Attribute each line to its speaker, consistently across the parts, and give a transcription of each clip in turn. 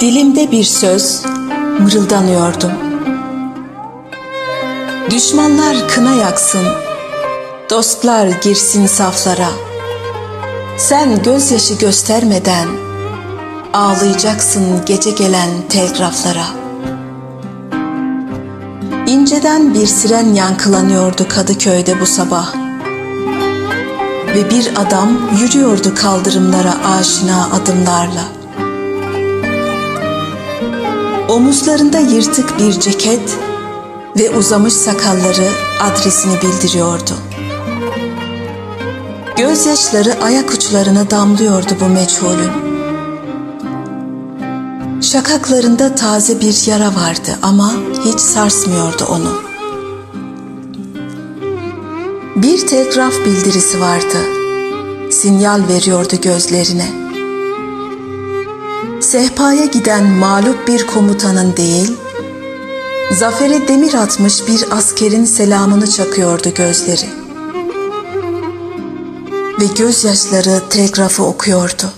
Speaker 1: Dilimde bir söz mırıldanıyordum. Düşmanlar kına yaksın, dostlar girsin saflara. Sen gözyaşı göstermeden ağlayacaksın gece gelen telgraflara. İnceden bir siren yankılanıyordu Kadıköy'de bu sabah. Ve bir adam yürüyordu kaldırımlara aşina adımlarla. Omuzlarında yırtık bir ceket ve uzamış sakalları adresini bildiriyordu. Gözyaşları ayak uçlarına damlıyordu bu meçhulün. Şakaklarında taze bir yara vardı ama hiç sarsmıyordu onu. Bir telgraf bildirisi vardı. Sinyal veriyordu gözlerine. Sehpaya giden mağlup bir komutanın değil, zafere demir atmış bir askerin selamını çakıyordu gözleri. Ve gözyaşları telgrafı okuyordu.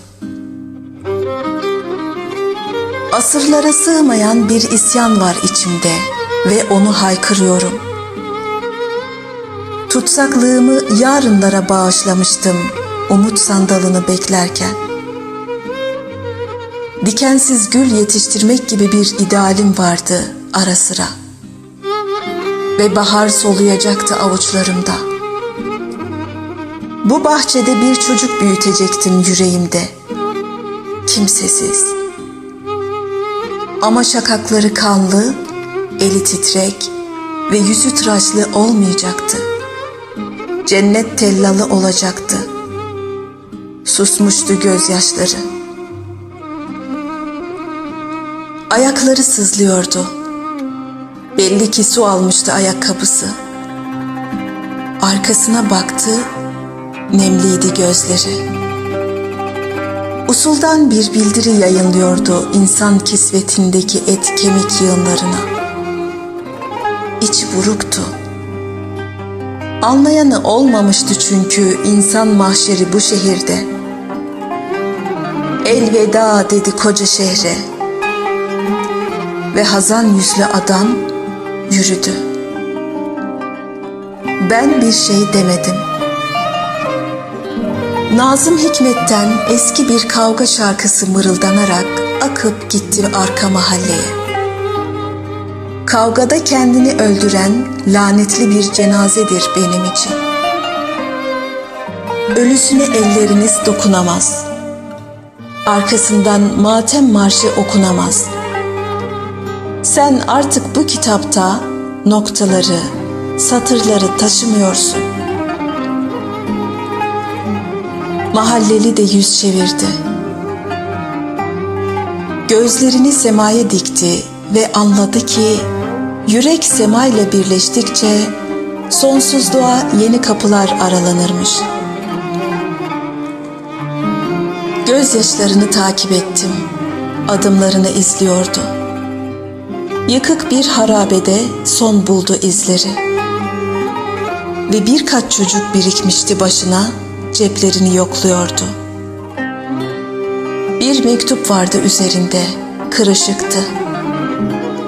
Speaker 1: Asırlara sığmayan bir isyan var içimde ve onu haykırıyorum. Tutsaklığımı yarınlara bağışlamıştım umut sandalını beklerken. Dikensiz gül yetiştirmek gibi bir idealim vardı ara sıra. Ve bahar soluyacaktı avuçlarımda. Bu bahçede bir çocuk büyütecektim yüreğimde. Kimsesiz. Ama şakakları kanlı, eli titrek ve yüzü tıraşlı olmayacaktı. Cennet tellalı olacaktı. Susmuştu gözyaşları. Ayakları sızlıyordu. Belli ki su almıştı ayakkabısı. Arkasına baktı, nemliydi gözleri. Usuldan bir bildiri yayınlıyordu insan kisvetindeki et kemik yığınlarına. İçi buruktu. Anlayanı olmamıştı çünkü insan mahşeri bu şehirde. Elveda dedi koca şehre. Ve hazan yüzlü adam yürüdü. Ben bir şey demedim. Nazım Hikmet'ten eski bir kavga şarkısı mırıldanarak akıp gitti arka mahalleye. Kavgada kendini öldüren lanetli bir cenazedir benim için. Ölüsüne elleriniz dokunamaz. Arkasından matem marşı okunamaz. Sen artık bu kitapta noktaları, satırları taşımıyorsun. Mahalleli de yüz çevirdi. Gözlerini semaya dikti ve anladı ki yürek semayla birleştikçe sonsuzluğa yeni kapılar aralanırmış. Gözyaşlarını takip ettim. Adımlarını izliyordu. Yıkık bir harabede son buldu izleri. Ve birkaç çocuk birikmişti başına ceplerini yokluyordu. Bir mektup vardı üzerinde, kırışıktı.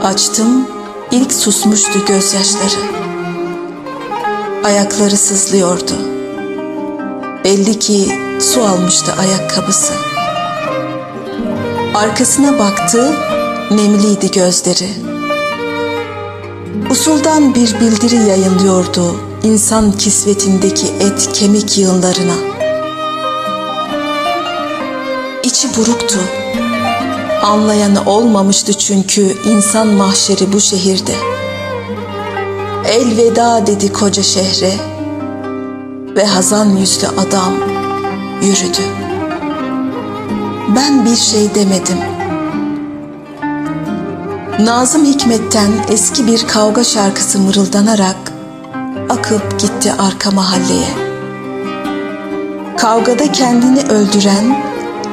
Speaker 1: Açtım, ilk susmuştu gözyaşları. Ayakları sızlıyordu. Belli ki su almıştı ayakkabısı. Arkasına baktı, nemliydi gözleri. Usuldan bir bildiri yayınlıyordu insan kisvetindeki et kemik yığınlarına. İçi buruktu. Anlayanı olmamıştı çünkü insan mahşeri bu şehirde. Elveda dedi koca şehre ve hazan yüzlü adam yürüdü. Ben bir şey demedim. Nazım Hikmet'ten eski bir kavga şarkısı mırıldanarak akıp gitti arka mahalleye. Kavgada kendini öldüren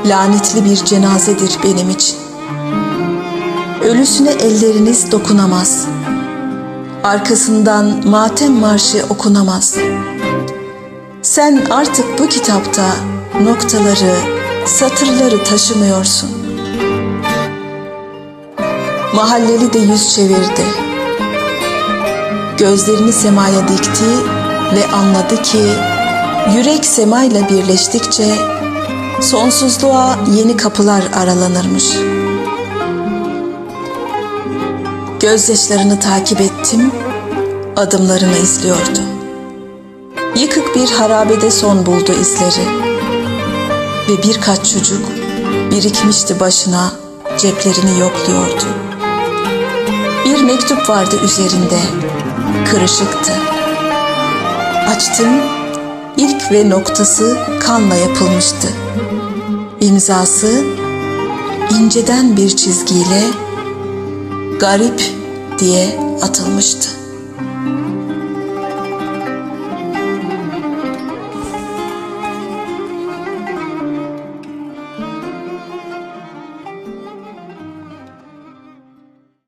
Speaker 1: lanetli bir cenazedir benim için. Ölüsüne elleriniz dokunamaz. Arkasından matem marşı okunamaz. Sen artık bu kitapta noktaları, satırları taşımıyorsun. Mahalleli de yüz çevirdi. Gözlerini semaya dikti ve anladı ki yürek semayla birleştikçe sonsuzluğa yeni kapılar aralanırmış. Gözyaşlarını takip ettim, adımlarını izliyordu. Yıkık bir harabede son buldu izleri ve birkaç çocuk birikmişti başına ceplerini yokluyordu. Bir mektup vardı üzerinde, kırışıktı. Açtım, ilk ve noktası kanla yapılmıştı. İmzası inceden bir çizgiyle garip diye atılmıştı.